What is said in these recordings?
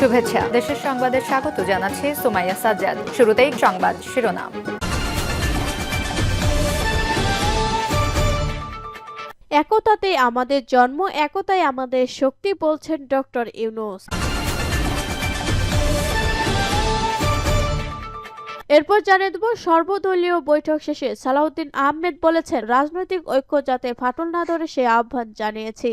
শুভেচ্ছা। দেশের সংবাদে স্বাগত জানাচ্ছি সুমাইয়া সাজ্জাদ। শুরুতেই সংবাদ শিরোনাম। একতাতে আমাদের জন্ম একতাই আমাদের শক্তি বলছেন ডক্টর ইউনুস। এরপর জানিয়ে দেব, সর্বদলীয় বৈঠক শেষে সালাউদ্দিন আহমেদ বলেছেন, রাজনৈতিক ঐক্য যাতে ফাটল না ধরে সে আহ্বান জানিয়েছি।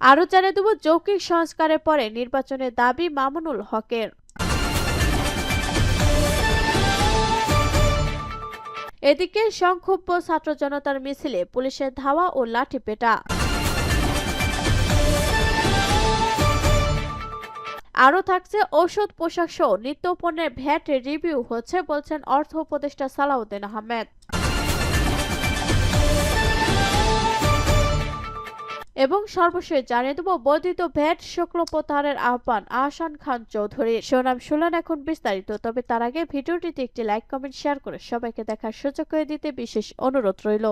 আরও জানিয়ে দেব, যৌক্তিক সংস্কারের পরে নির্বাচনের দাবি মামুনুল হকের। এদিকে সংক্ষুব্ধ ছাত্র জনতার মিছিলে পুলিশের ধাওয়া ও লাঠিপেটা। আরও থাকছে ঔষধ, পোশাক সহ নিত্যপণ্যের ভ্যাট রিভিউ হচ্ছে বলছেন অর্থ উপদেষ্টা সালাউদ্দিন আহমেদ। এবং সর্বশেষ জানিয়ে দেব, বর্ধিত ভ্যাট শুক্ল আহ্বান আহসান খান চৌধুরী। সোনাম শুনলেন এখন বিস্তারিত, তবে তার আগে ভিডিওটিতে একটি লাইক, কমেন্ট, শেয়ার করে সবাইকে দেখার সুযোগ করে দিতে বিশেষ অনুরোধ রইল।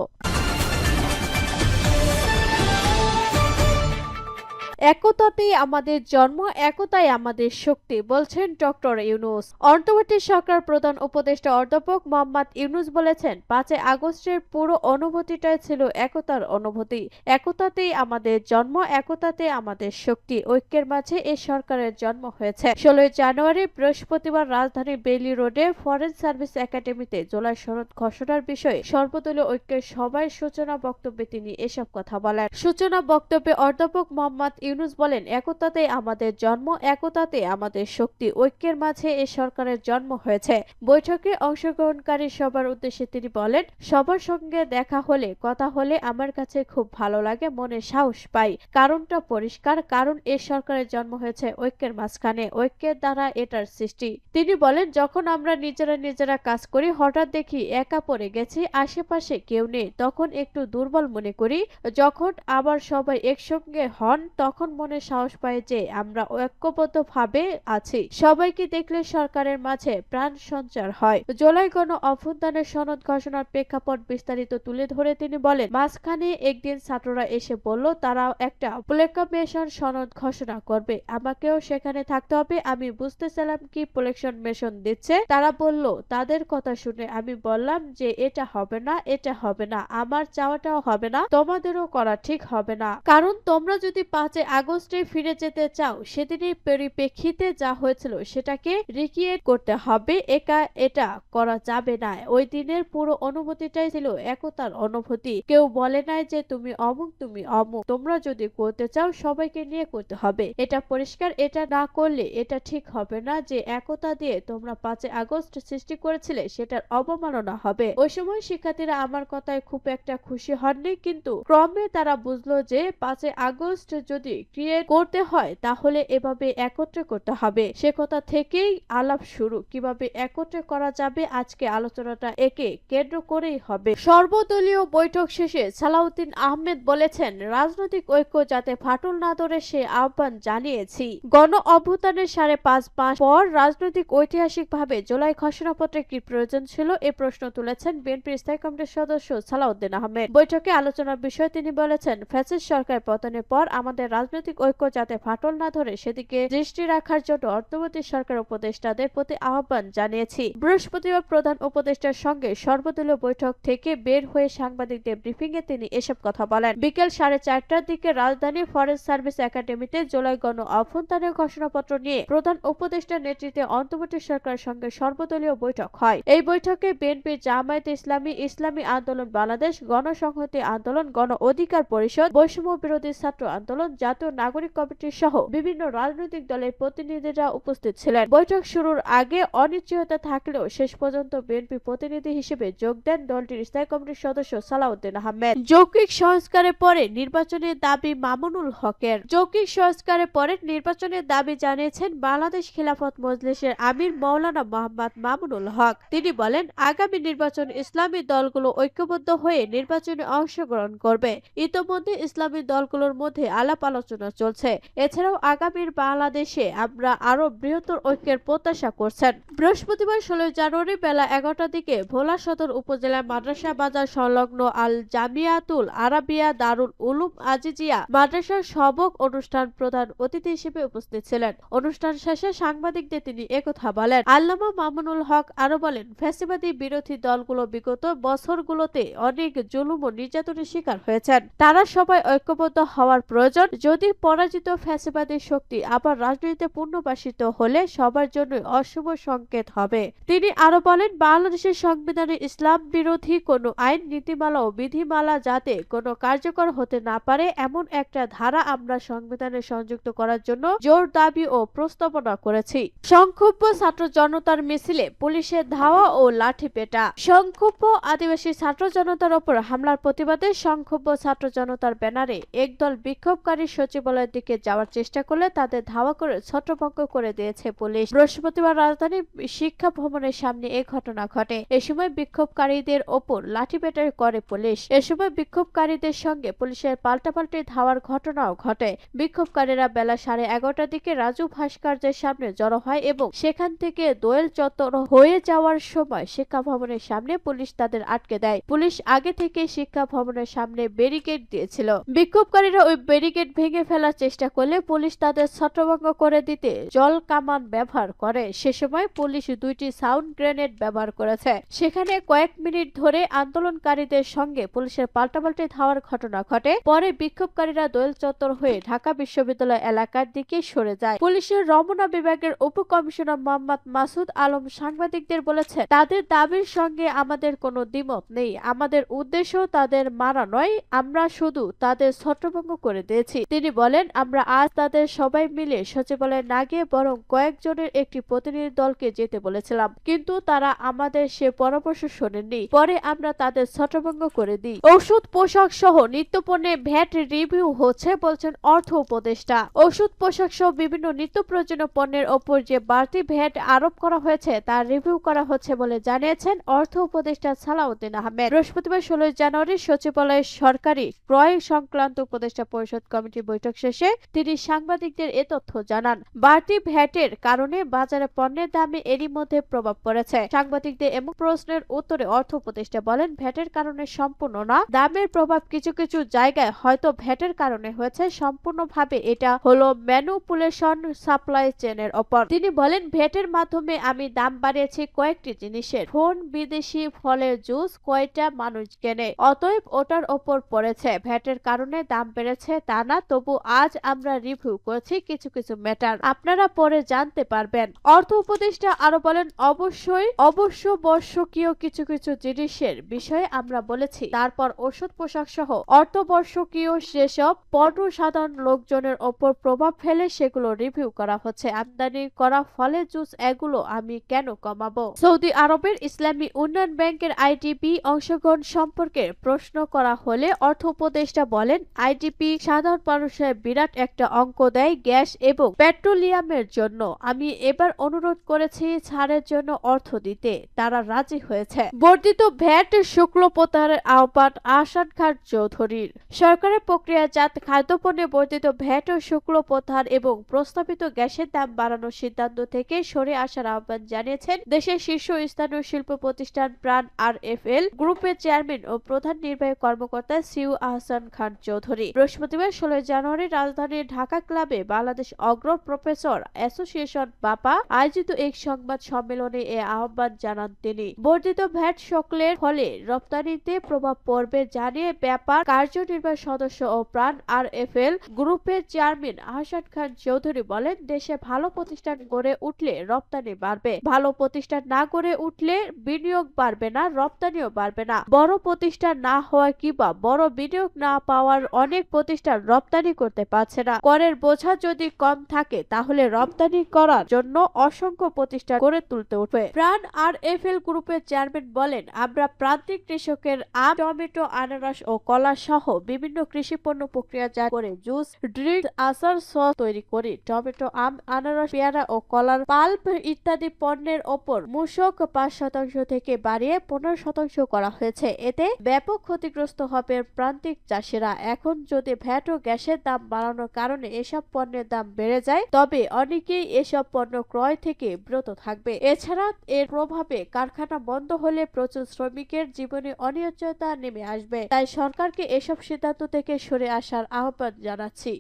একতাতেই আমাদের জন্ম, একতাই আমাদের শক্তি, বলছেন ডক্টর ইউনুস। অন্তর্বর্তী সরকার প্রধান উপদেষ্টা অধ্যাপক মোহাম্মদ ইউনুস বলেছেন, পাঁচই আগস্টের পুরো অনুভূতিটাই ছিল একতার অনুভূতি। একতাতেই আমাদের জন্ম, একতাতে আমাদের শক্তি, ঐক্যের মাঝে এই সরকারের জন্ম হয়েছে। ষোলোই জানুয়ারি বৃহস্পতিবার রাজধানীর বেইলি রোডে ফরেন সার্ভিস একাডেমিতে জুলাই শরৎ ঘোষণার বিষয়ে সর্বদলীয় ঐক্যের সভায় সূচনা বক্তব্যে তিনি এসব কথা বলেন। সূচনা বক্তব্যে অধ্যাপক মোহাম্মদ ইউনুস বলেন, একতাতে আমাদের জন্ম, একতাতে আমাদের শক্তি, ঐক্যের মাঝে এ সরকারের জন্ম হয়েছে। বৈঠকে অংশগ্রহণকারী সবার উদ্দেশ্যে তিনি বলেন, সবার সঙ্গে দেখা হলে, কথা হলে আমার কাছে খুব ভালো লাগে, মনে সাহস পাই। কারণটা পরিষ্কার, কারণ এ সরকারের জন্ম হয়েছে ঐক্যের মাঝখানে, ঐক্যের দ্বারা এটার সৃষ্টি। তিনি বলেন, যখন আমরা নিজেরা নিজেরা কাজ করি, হঠাৎ দেখি একা পড়ে গেছি, আশেপাশে কেউ নেই। তখন একটু দুর্বল মনে করি। যখন আবার সবাই একসঙ্গে হন, তখন মনে সাহস পায় যে আমরা ঐক্যবদ্ধভাবে আছি। সবাইকে দেখলে সরকারের মাঝে প্রাণ সঞ্চার হয়। জুলাই গণ অভ্যুত্থানের সনদ ঘোষণার প্রেক্ষাপট বিস্তারিত তুলে ধরে তিনি বলেন, মাঝখানে একদিন ছাত্ররা এসে বলল তারা একটা প্লেকামেশন সনদ ঘোষণা করবে। আমাকেও সেখানে থাকতে হবে। আমি বুঝতেছিলাম কি প্লেকশন মেশন দিচ্ছে। তারা বলল, তাদের কথা শুনে আমি বললাম যে এটা হবে না, এটা হবে না। আমার চাওয়াটাও হবে না। তোমাদেরও করা ঠিক হবে না। কারণ তোমরা যদি পাঁচে আগস্টে ফিরে যেতে চাও, সেদিনের পরিপ্রেক্ষিতে যা হয়েছিল সেটাকে রিক্রিয়েট করতে হবে। একা এটা করা যাবে না। ওই দিনের পুরো অনুভূতিটাই ছিল একতার অনুভূতি। কেউ বলে নাই যে তুমি অমুক তুমি অমুক। তোমরা যদি করতে চাও, সবাইকে নিয়ে করতে হবে। এটা পরিষ্কার, এটা না করলে এটা ঠিক হবে না যে একতা দিয়ে তোমরা পাঁচে আগস্ট সৃষ্টি করেছিলে, সেটার অবমাননা হবে। ওই সময় শিক্ষার্থীরা আমার কথায় খুব একটা খুশি হননি, কিন্তু ক্রমে তারা বুঝলো যে পাঁচে আগস্ট যদি ক্রিয়েট করতে হয়, তাহলে এভাবে একত্রে করতে হবে। সে কথা থেকেই আলাপ শুরু। কীভাবে একত্রে করা যাবে? আজকে আলোচনাটা একে কেন্দ্র করেই হবে। সর্বদলীয় বৈঠক শেষে সালাউদ্দিন আহমেদ বলেছেন, রাজনৈতিক ঐক্য যাতে ফাটল না ধরে সে আহ্বান জানিয়েছি। গণ অভ্যুত্থানের সাড়ে পাঁচ মাস পর রাজনৈতিক ঐতিহাসিক ভাবে জুলাই ঘোষণাপত্রে কি প্রয়োজন ছিল? এ প্রশ্ন তুলেছেন বিএনপির স্থায়ী কমিটির সদস্য সালাউদ্দিন আহমেদ। বৈঠকে আলোচনার বিষয়ে তিনি বলেছেন, ফ্যাসিস্ট সরকার পতনের পর আমাদের রাজনৈতিক ঐক্য যাতে ফাটল না ধরে, সেদিকে দৃষ্টি রাখার জন্য অর্থমন্ত্রী সরকার উপদেষ্টাদের প্রতি আহ্বান জানিয়েছি। বৃহস্পতিবার প্রধান উপদেষ্টার সঙ্গে সর্বদলীয় বৈঠক থেকে বের হয়ে সাংবাদিকদের ব্রিফিং এ তিনি এসব কথা বলেন। বিকেল সাড়ে চারটার দিকে রাজধানীর ফরেস্ট সার্ভিস একাডেমিতে জুলাই গণ অভ্যন্তরীণ ঘোষণাপত্র নিয়ে প্রধান উপদেষ্টার নেতৃত্বে অন্তর্বর্তী সরকারের সঙ্গে সর্বদলীয় বৈঠক হয়। এই বৈঠকে বিএনপি, জামায়াত ইসলামী ইসলামী আন্দোলন, বাংলাদেশ গণসংহতি আন্দোলন, গণ অধিকার পরিষদ, বৈষম্য বিরোধী ছাত্র আন্দোলন, জাতীয় নাগরিক কমিটি সহ বিভিন্ন রাজনৈতিক দলের প্রতিনিধিরা উপস্থিত ছিলেন। বৈঠক শুরুর আগে অনিশ্চয়তা থাকলেও শেষ পর্যন্ত বিএনপি প্রতিনিধি হিসেবে যোগ দেন দলটির স্থায়ী কমিটির সদস্য সালাউদ্দিন আহমেদ। যৌক্তিক সংস্কারের পরে নির্বাচনের দাবি মামুনুল হকের। যৌক্তিক সংস্কারের পরে নির্বাচনের দাবি জানিয়েছেন বাংলাদেশ খিলাফত মজলিসের আমির মৌলানা মোহাম্মদ মামুনুল হক। তিনি বলেন, আগামী নির্বাচন ইসলামী দলগুলো ঐক্যবদ্ধ হয়ে নির্বাচনে অংশগ্রহণ করবে। ইতোমধ্যে ইসলামী দলগুলোর মধ্যে আলাপ আলোচনা চলছে। এছাড়াও আগামীর বাংলাদেশে আমরা আরও বৃহত্তর ঐক্যের প্রত্যাশা করছেন। বৃহস্পতিবার ষোলোই জানুয়ারি বেলা এগারোটার দিকে ভোলা সদর উপজেলার মাদ্রাসা বাজার সংলগ্ন আল জামিয়াতুল আরাবিয়া দারুল উলুম আজিজিয়া মাদ্রাসার সবক অনুষ্ঠান প্রধান অতিথি হিসেবে উপস্থিত ছিলেন। অনুষ্ঠান শেষে সাংবাদিকদের তিনি একথা বলেন, আল্লামা মামুনুল হক আরও বলেন, ফ্যাসিবাদী বিরোধী দলগুলো বিগত বছরগুলোতে অনেক জুলুম ও নির্যাতনের শিকার হয়েছেন। তারা সবাই ঐক্যবদ্ধ হওয়ার প্রয়োজন। যদি পরাজিত ফ্যাসিবাদী শক্তি আবার রাজনীতিতে পুনর্বাসিত হলে সবার জন্য অশুভ সংকেত হবে। তিনি আরও বলেন, বাংলাদেশের সংবিধানে ইসলাম বিরোধী কোনো আইন, নীতিমালা ও বিধিমালা যাতে কোনো কার্যকর হতে না পারে, এমন একটা ধারা আমরা সংবিধানে সংযুক্ত করার জন্য জোর দাবি ও প্রস্তাবনা করেছি। সংক্ষুব্ধ ছাত্র জনতার মিছিলে পুলিশের ধাওয়া ও লাঠি পেটা। সংক্ষুব্ধ আদিবাসী ছাত্র জনতার ওপর হামলার প্রতিবাদে সংক্ষুব্ধ ছাত্র জনতার ব্যানারে একদল বিক্ষোভকারী সচিবালয়ের দিকে যাওয়ার চেষ্টা করলে তাদের ধাওয়া করে ছত্রভঙ্গ করে দিয়েছে পুলিশ। বৃহস্পতিবার রাজধানীর শিক্ষা ভবনের সামনে এ ঘটনা ঘটে। এ সময় বিক্ষোভকারীদের ওপর লাঠিপেটার করে পুলিশ। এ সময় বিক্ষোভকারীদের সঙ্গে পুলিশের পাল্টাপাল্টি ধাওয়ার ঘটনাও ঘটে। বিক্ষোভকারীরা বেলা সাড়ে এগারোটার দিকে রাজু ভাস্কর্যের সামনে জড়ো হয় এবং সেখান থেকে দোয়েল চত্বর হয়ে যাওয়ার সময় শিক্ষা ভবনের সামনে পুলিশ তাদের আটকে দেয়। পুলিশ আগে থেকে শিক্ষা ভবনের সামনে ব্যারিকেড দিয়েছিল। বিক্ষোভকারীরা ওই ব্যারিকেড ভেঙে ফেলার চেষ্টা করলে পুলিশ তাদের ছত্রভঙ্গ করে দিতে জল কামান ব্যবহার করে। সে সময় পুলিশ দুইটি সাউন্ড গ্রেনেড ব্যবহার করেছে। সেখানে কয়েক মিনিট ধরে আন্দোলনকারীদের সঙ্গে পুলিশের পাল্টাপাল্টি ধাওয়ার ঘটনা ঘটে। পরে বিক্ষোভকারীরা দোয়েল চত্বর হয়ে ঢাকা বিশ্ববিদ্যালয় এলাকার দিকে সরে যায়। পুলিশের রমনা বিভাগের উপকমিশনার মোহাম্মদ মাসুদ আলম সাংবাদিকদের বলেছেন, তাদের দাবির সঙ্গে আমাদের কোনো দ্বিমত নেই। আমাদের উদ্দেশ্য তাদের মারা নয়। আমরা শুধু তাদের ছত্রভঙ্গ করে দিয়েছি। তিনি বলেন, আমরা আজ তাদের সবাই মিলে সচিবালয়ে না গিয়ে বরং কয়েকজনের একটি প্রতিনিধি দলকে যেতে বলেছিলাম। কিন্তু তারা আমাদের সে পরামর্শ শোনেননি। পরে আমরা তাদের ছত্রভঙ্গ করে দিই। ওষুধ, পোশাক সহ নিত্যপণ্যে ভ্যাট রিভিউ হচ্ছে, বলছেন অর্থ উপদেষ্টা। ওষুধ, পোশাক সহ বিভিন্ন নিত্য প্রয়োজনীয় পণ্যের ওপর যে বাড়তি ভ্যাট আরোপ করা হয়েছে, তা রিভিউ করা হচ্ছে বলে জানিয়েছেন অর্থ উপদেষ্টা সালাউদ্দিন আহমেদ। বৃহস্পতিবার ষোলোই জানুয়ারি সচিবালয়ের সরকারি ক্রয় সংক্রান্ত উপদেষ্টা পরিষদ কমিটির বৈঠক শেষে তিনি সাংবাদিকদের এ তথ্য জানান। বাড়তি ভ্যাটের কারণে বাজারে পণ্যের দামে এরই মধ্যে প্রভাব পড়েছে। সাংবাদিকদের এমন প্রশ্নের উত্তরে অর্থ উপদেষ্টা বলেন, ভ্যাটের কারণে সম্পূর্ণ না, দামের প্রভাব কিছু কিছু জায়গায় হয়তো ভ্যাটের কারণে হয়েছে। সম্পূর্ণভাবে এটা হলো ম্যানুপুলেশন সাপ্লাই চেনের ওপর। তিনি বলেন, ভ্যাটের মাধ্যমে আমি দাম বাড়িয়েছি কয়েকটি জিনিসের। ফোন, বিদেশি ফলের জুস, কয়টা মানুষ কেনে। অতএব ওটার ওপর পড়েছে। ভ্যাটের কারণে দাম বেড়েছে তা না তবু আজ আমরা রিভিউ করেছি কিছু কিছু ম্যাটার আপনারা পরে জানতে পারবেন। অর্থ উপদেষ্টা আরও বলেন, অবশ্যই অবশ্য বর্ষকীয় কিছু কিছু জিনিসের বিষয়ে আমরা বলেছি। তারপর ওষুধ পোশাক সহ অর্থবর্ষকীয় সেসব পণ্য সাধারণ লোকজনের ওপর প্রভাব ফেলে সেগুলো রিভিউ করা হচ্ছে। আমদানি করা ফলে জুস এগুলো আমি কেন কমাবো? সৌদি আরবের ইসলামী উন্নয়ন ব্যাংকের আইডিপি অংশগ্রহণ সম্পর্কে প্রশ্ন করা হলে অর্থ উপদেষ্টা বলেন, আইডিপি সাধারণ মানুষের বিরাট একটা অঙ্ক দেয় গ্যাস এবং পেট্রোলিয়ামের জন্য। আমি এবার অনুরোধ করেছি ছাড়ের জন্য অর্থ দিতে। তারা রাজি হয়েছে। বর্ধিত ভ্যাট শুক্ল প্রত্যাহারের আহ্বান আসাদ খান চৌধুরীর। সরকারের প্রক্রিয়াজাত খাদ্যপণ্যে বর্ধিত ভ্যাট ও শুক্ল প্রত্যাহার এবং প্রস্তাবিত গ্যাসের দাম বাড়ানোর সিদ্ধান্ত থেকে সরে আসার আহ্বান জানিয়েছেন দেশের শীর্ষ স্থানীয় শিল্প প্রতিষ্ঠান প্রাণ আর এফ এল গ্রুপের চেয়ারম্যান ও প্রধান নির্বাহী কর্মকর্তা সিউ আহসান খান চৌধুরী। বৃহস্পতিবার ষোলোই জানুয়ারি রাজধানীর ঢাকা ক্লাবে বাংলাদেশ অগ্র প্রফেসর অ্যাসোসিয়েশন বাপা আয়োজিত এক সংবাদ সম্মেলনে এ আহ্বান জানান তিনি। বর্ধিত ভ্যাট শুল্কের ফলে রপ্তানিতে প্রভাব পড়বে জানিয়ে ব্যাপার কার্যনির্বাহী সদস্য ও প্রাণ আর এফ এল গ্রুপের চেয়ারম্যান আহসান খান চৌধুরী বলেন, দেশে ভালো প্রতিষ্ঠান গড়ে উঠলে রপ্তানি বাড়বে। ভালো প্রতিষ্ঠান না গড়ে উঠলে বিনিয়োগ বাড়বে না, রপ্তানিও বাড়বে না। বড় প্রতিষ্ঠান না হওয়া কিংবা বড় বিনিয়োগ না পাওয়ার অনেক প্রতিষ্ঠান রপ্তানি করতে পারছে না। করের বোঝা যদি কম থাকে, তাহলে রপ্তানি করার জন্য অসংখ্য প্রতিষ্ঠান গড়ে তুলতে উঠবে। প্রাণ আর এফ এল গ্রুপের চেয়ারম্যান বলেন, আমরা প্রান্তিক কৃষকের আম, টমেটো, আনারস ও কলা সহ বিভিন্ন কৃষি পণ্য প্রক্রিয়াজাত করে জুস ড্রিঙ্ক আচার, সস তৈরি করি। টমেটো, আম, আনারস, পেয়ারা ও কলার পাল্প ইত্যাদি পণ্যের ওপর মূসক পাঁচ শতাংশ থেকে বাড়িয়ে পনেরো শতাংশ করা হয়েছে। এতে ব্যাপক ক্ষতিগ্রস্ত হবে প্রান্তিক চাষিরা। এখন যদি ভ্যাট ও গ্যাসের দাম দাম বাড়ানোর কারণে এসব পণ্যের দাম বেড়ে যায়, তবে অনেকেই এসব পণ্য ক্রয় থেকে বিরত থাকবে। এছাড়া এর প্রভাবে কারখানা বন্ধ হলে প্রচুর শ্রমিকের জীবনে অনিশ্চয়তা নেমে আসবে। তাই সরকারকে এসব সিদ্ধান্ত থেকে সরে আসার আহ্বান জানাচ্ছি।